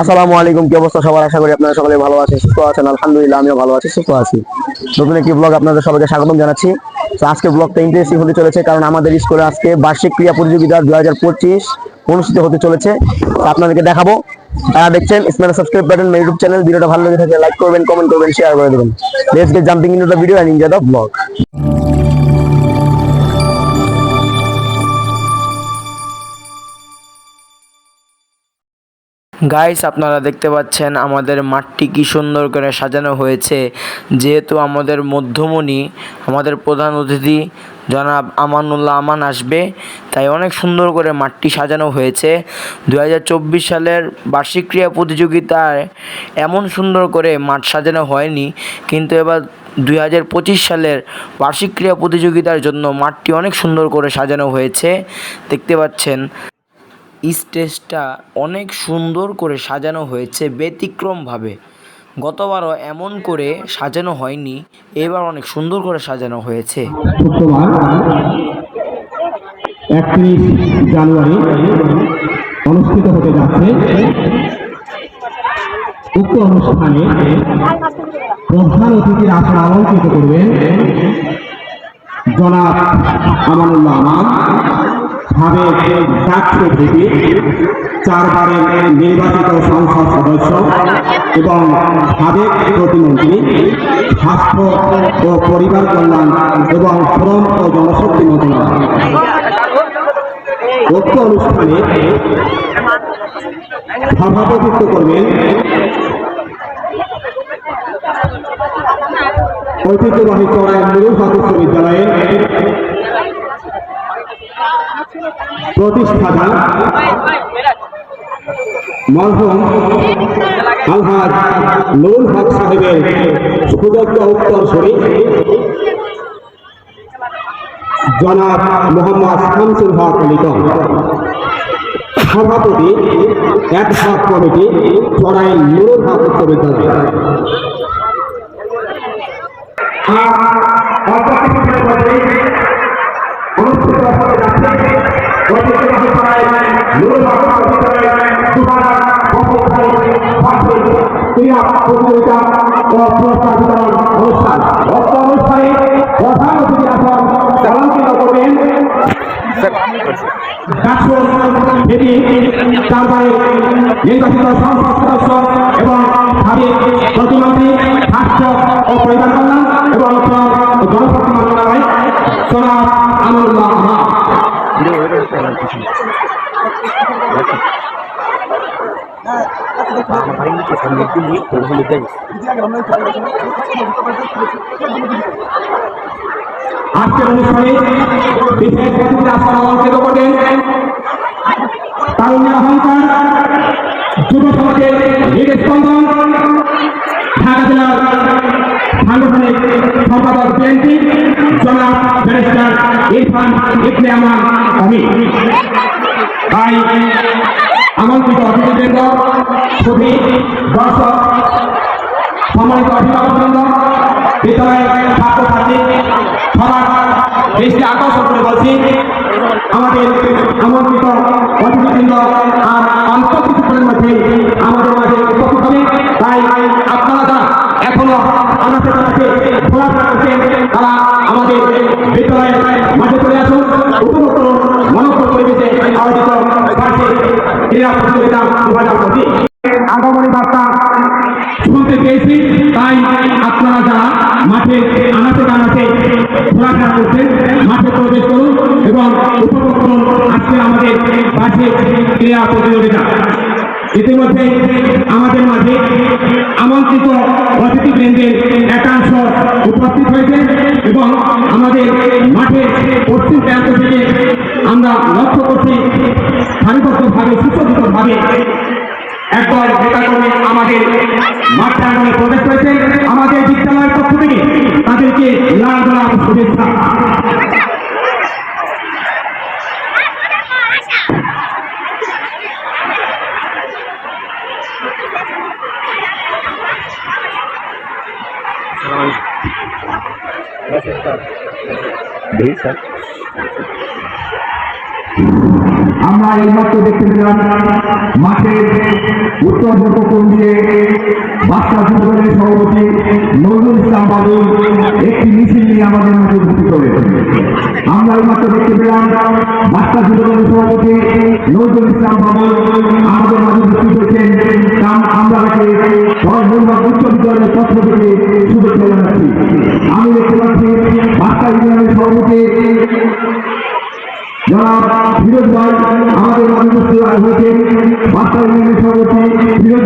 আসসালামু আলাইকুম, কি অবস্থা সবার? আশা করি আপনারা সকলে ভালো আছেন, সুস্থ আছেন। আলহামদুলিল্লাহ, আমিও ভালো আছি, সুস্থ আছি। নতুন একটি ব্লগ আপনাদের সবাইকে স্বাগতম জানাচ্ছি। তো আজকে ব্লগটা ইন্টারেস্টিং হতে চলেছে কারণ আমাদের স্কুলে আজকে বার্ষিক ক্রীড়া প্রতিযোগিতা দু হাজার পঁচিশ অনুষ্ঠিত হতে চলেছে। আপনাদেরকে দেখাবো। তারা দেখছেন smart subscribe button YouTube channel ভিডিওটা ভালো লেগে থাকে লাইক করবেন কমেন্ট করবেন শেয়ার করে দেবেন। Let's get jumping into the video enjoy the vlog guys আপনারা দেখতে পাচ্ছেন আমাদের মাঠটি কি সুন্দর করে সাজানো হয়েছে। যেহেতু আমাদের মধ্যমণি, আমাদের প্রধান অতিথি জনাব আমানুল্লাহ আমান আসবে, তাই অনেক সুন্দর করে মাঠটি সাজানো হয়েছে। দু হাজার চব্বিশ সালের বার্ষিক ক্রীড়া প্রতিযোগিতায় এমন সুন্দর করে মাঠ সাজানো হয়নি, কিন্তু এবার দুই হাজার পঁচিশ সালের বার্ষিক ক্রীড়া প্রতিযোগিতার জন্য মাঠটি অনেক সুন্দর করে সাজানো হয়েছে। দেখতে পাচ্ছেন স্টেজটা অনেক সুন্দর করে সাজানো হয়েছে ব্যতিক্রমভাবে। গতবারও এমন করে সাজানো হয়নি, এবার অনেক সুন্দর করে সাজানো হয়েছে। একত্রিশ জানুয়ারি অনুষ্ঠিত হতে যাচ্ছে। উক্ত অনুষ্ঠানে প্রধান অতিথির আসন অলঙ্কৃত করবেন জনাব আমানুল্লাহ আমান। সাবেক ডাকসু ভিপি চারবারের নির্বাচিত সংসদ সদস্য এবং সাবেক প্রতিমন্ত্রী, স্বাস্থ্য ও পরিবার কল্যাণ এবং শ্রম ও জনশক্তি মন্ত্রণালয়। উক্ত অনুষ্ঠানে সভাপতিত্ব করবেন ঐতিহ্যবাহী চড়াই নুরুল হক উচ্চ বিদ্যালয়ের প্রতিষ্ঠাতা মরহুম আলহাজ নুরুল হক সাহেবের সুযোগ্য উত্তরসূরি জনাব মোহাম্মদ শামসুল হক লিটন। সভাপতি, এক হক কমিটি চড়াই নুরুল হক অনুষ্ঠিত হতে যাচ্ছে ঐতিহ্যবাহী চড়াই নুরুল হক উচ্চ বিদ্যালয় দুবার ক্রীড়া প্রতিযোগিতা ও পুরস্কার বিতরণ অনুষ্ঠান উক্ত অনুষ্ঠানে প্রধান অতিথি আসন অলঙ্কৃত করবেন ডাকসু দেবী তারপরে নির্বাচিত সংসদ সদস্য এবং সাবেক প্রতিমন্ত্রী স্বাস্থ্য ও পরিবার কল্যাণ এবং জনশক্তি মন্ত্রণালয় আহমদ আজকের অনুষ্ঠানে বিশেষ অতিথি আসন অলঙ্কৃত করবেন? তারুণ্যের অহংকার যুব সমাজের হৃদস্পন্দন ঢাকা জেলার সাংগঠনিক সম্পাদক বিএনপি জনাব ব্যারিস্টার, ইরফান, ইবনে আমান অমিত তাই আমন্ত্রিত অতিথিবৃন্দ সুধী দর্শক, সম্মানিত অভিভাবকবৃন্দ বিদ্যালয়ের ছাত্রছাত্রী, সবার দৃষ্টি আকর্ষণ করে বলছি, আমাদের আমন্ত্রিত অতিথিবৃন্দ আর অল্প কিছুক্ষণের মধ্যে আমাদের মাঝে উপস্থিত হবে তাই আপনারা এখনও আমাদের কাছে ঘোরাফেরা করছেন, তারা আমাদের বিদ্যালয়ের মাঝে চলে আসুন। উপযুক্ত মনোজ্ঞ পরিবেশে আয়োজিত ক্রীড়া প্রতিযোগিতা দু বার্তা শুনতে পেয়েছি, তাই আপনারা যারা মাঠে আনাচে কানাচে ঘোরাফেরা করছেন, মাঠে প্রবেশ করুন এবং উপভোগ করুন আজকে আমাদের বার্ষিক ক্রীড়া প্রতিযোগিতা। ইতিমধ্যে আমাদের মাঝে আমন্ত্রিত অতিথিবৃন্দের একাংশ উপস্থিত হয়েছে এবং আমাদের মাঠে পশ্চিম প্রান্ত থেকে আমরা লক্ষ্য করছি সারিবদ্ধভাবে সুসজ্জিতভাবে একবার নেতাকর্মী আমাদের মাঠ প্রাঙ্গনে প্রবেশ করেছে আমাদের বিদ্যালয়ের পক্ষ থেকে তাদেরকে লাল গোলাপ শুভেচ্ছা দেখি স্যার আমরা এইমাত্র দেখতে পেলাম মাঠের উত্তর দিয়ে বাচ্চা যুবদলের সভাপতি নজরুল ইসলাম বাবু একটি মিছিল নিয়ে আমাদের মাঠে উপস্থিত হয়েছেন। আমরা এইমাত্র দেখতে পেলাম বাচ্চা যুবদলের সভাপতি নজরুল ইসলাম বাবু আমাদের মাঝে উপস্থিত হয়েছেন। আমরা তাকে উচ্চ বিদ্যালয়ের পক্ষ থেকে শুভেচ্ছা জানাচ্ছি। আমি দেখতে পাচ্ছি বাচ্চা ইউনিয়নের সভাপতি জনাব ফিরোজ আমাদের অনুপস্থিত হয়েছেন। বাচ্চা ইউনিয়নের সভাপতি ফিরোজ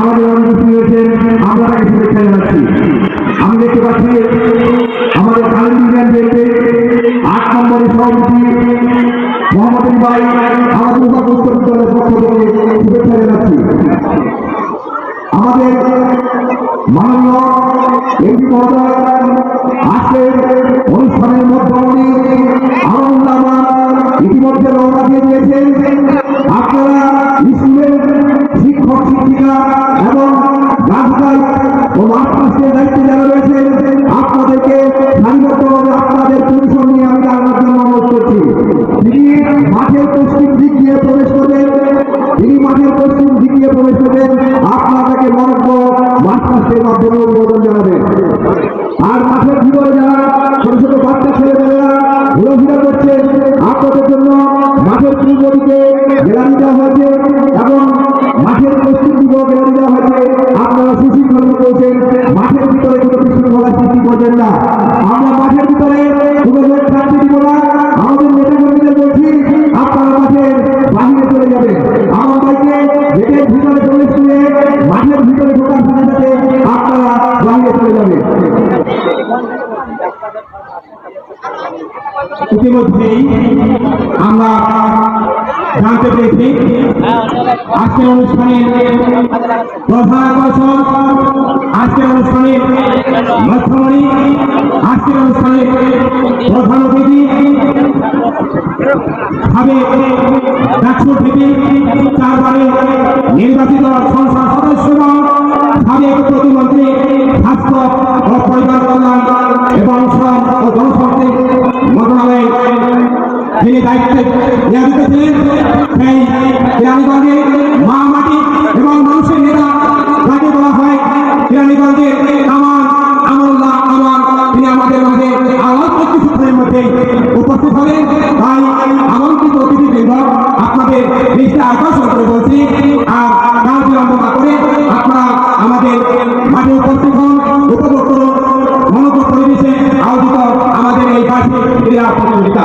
আমাদের অনুপস্থিত হয়েছেন আমরা তাকে শুভেচ্ছা আমি দেখতে পাচ্ছি আমাদের কালী ইউনিয়ন আট নম্বরের সভাপতি মোহাম্মদ ভাই মাঠের পশ্চিম দিক দিয়ে প্রবেশ করবেন। তিনি মাঠের পশ্চিম দিক দিয়ে প্রবেশ করবেন। আপনাদেরকে মনজ্ঞ মাস্টার্সের মাধ্যমে অনুমোদন ইতিমধ্যেই আমরা জানতে পেরেছি আজকের অনুষ্ঠানে প্রধান আকর্ষণ আজকের অনুষ্ঠানে লক্ষ্যমণি আজকের অনুষ্ঠানে প্রধান অতিথি চারবারে নির্বাচিত সংসদ যিনি দায়িত্বে নিয়োজিত ছিলেন সেই কেরানীগঞ্জে মা মাটি এবং মানুষের নেতা যাকে বলা হয় কেরানীগঞ্জের আমার আমল্লাহ আমার তিনি আমাদের মাঝে আওয়াজ কিছুক্ষণের মধ্যে উপস্থিত হবেন। তাই আমন্ত্রিত অতিথিবৃন্দ, আপনাদের দৃষ্টি আকর্ষণ করে বলছি, আর কাল বিলম্ব না করে আপনারা আমাদের মাঠে উপস্থিত হন, উপভোগ করুন, মনোযোগ পরিবেশে আয়োজিত আমাদের এই বার্ষিক ক্রীড়া প্রতিযোগিতা।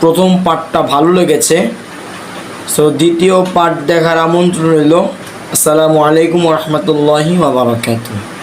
প্রথম পার্টটা ভালো লেগেছে। সো দ্বিতীয় পার্ট দেখার আমন্ত্রণ রইল। আসসালামু আলাইকুম রহমতুল্লাহি ওবরাকাতুহ